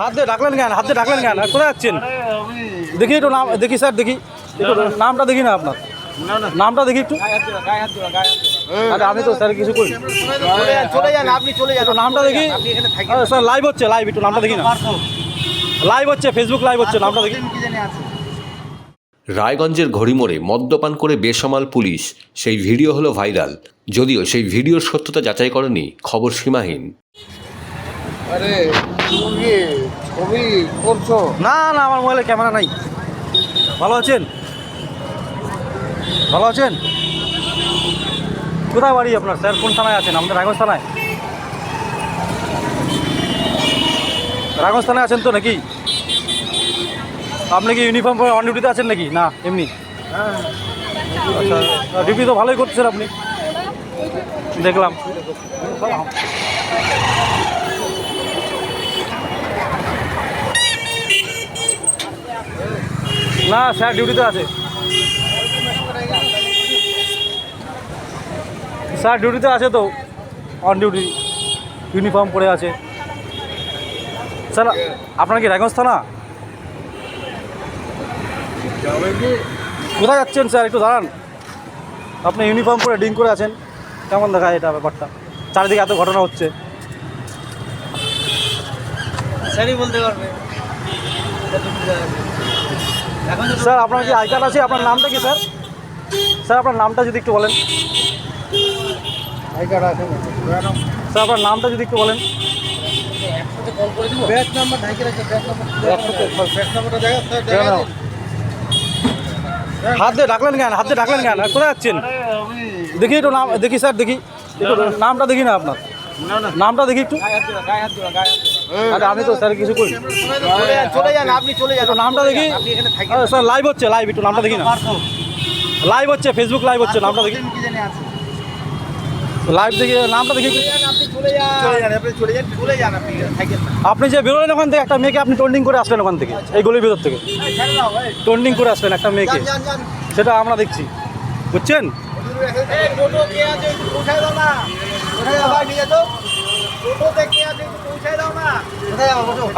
হাত দিয়ে ডাকলেন কেন? হাত দিয়ে ডাকলেন কেন? কোথায় যাচ্ছেন? দেখি একটু নাম, দেখি স্যার, দেখি। নামটা দেখি না আপনার? নামটা দেখি একটু। আরে, আমি তো স্যার কিছু করি। নামটা দেখি। স্যার লাইভ হচ্ছে লাইভ একটু নামটা দেখি না। লাইভ হচ্ছে ফেসবুক লাইভ হচ্ছে, নামটা দেখি। রায়গঞ্জের ঘড়িমোড়ে মদ্যপান করে বেসামাল পুলিশ। সেই ভিডিও হলো ভাইরাল। যদিও সেই ভিডিওর সত্যতা যাচাই করেনি, খবর সীমাহীন। আরে, তুমি ছবি করছ? না না, আমার মোবাইলে ক্যামেরা নাই। ভালো আছেন? ভালো আছেন? কোথায় বাড়ি আপনার, স্যার? কোন থানায় আছেন? আমাদের রাগজ থানায়? রাগজ থানায় আছেন তো নাকি? আপনি কি ইউনিফর্ম পরে অন ডিউটিতে আছেন নাকি? না, এমনি? আচ্ছা ডিউটি তো ভালোই করছেন আপনি। দেখলাম। না, স্যার ডিউটিতে আছে। স্যার ডিউটিতে আছে তো। অন ডিউটি ইউনিফর্ম পরে আছে। স্যার, আপনার কি রায়গঞ্জ থানা? কোথায় যাচ্ছেন, স্যার, একটু দাঁড়ান। আপনি ইউনিফর্ম পরে ডিং করে আছেন। কেমন দেখায় এটা ব্যাপারটা? চারিদিকে এত ঘটনা হচ্ছে। স্যারই বলতে পারবে। স্যার আপনার কি আই কার্ড আছে? আপনার নামটা কি স্যার? স্যার আপনার নামটা যদি একটু বলেন। আই কার্ড আছে স্যার আপনার নামটা যদি একটু বলেন। একসাথে কল করে দিব। ব্যাচ নাম্বার ঢাকি রাখছে ব্যাচ নাম্বার ব্যাচ নাম্বারটা দেখা স্যার হাত দিয়ে ডাকলেন কেন? হাত দিয়ে ডাকলেন কেন? কোথায় যাচ্ছেন? দেখি একটু নাম দেখি স্যার দেখি। একটু নামটা দেখি না আপনার। নামটা দেখি একটু। আরে আমি তো স্যার কিছু করি। চলে যান আপনি চলে যান। নামটা দেখি। স্যার লাইভ হচ্ছে লাইভ একটু নামটা দেখি না। লাইভ হচ্ছে ফেসবুক লাইভ হচ্ছে নামটা দেখি। লাইভ দেখি নামটা দেখি আপনি যে বেরোলেন ওখান থেকে একটা মেয়েকে আপনি টোন্ডিং করে আসলেন ওখান থেকে এই গলির ভিতর থেকে। টোন্ডিং করে আসলেন একটা মেয়েকে। সেটা আমরা দেখছি। বুঝছেন?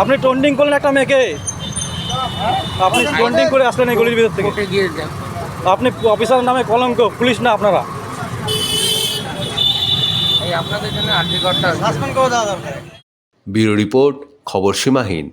আপনি টন্ডিং করলেন একটা মেয়েকে। আপনি টন্ডিং করে আসলেন এই গলির ভিতর থেকে। আপনি অফিসার নামে কলঙ্ক পুলিশ না আপনারা? ব্যুরো রিপোর্ট খবর সীমাহীন।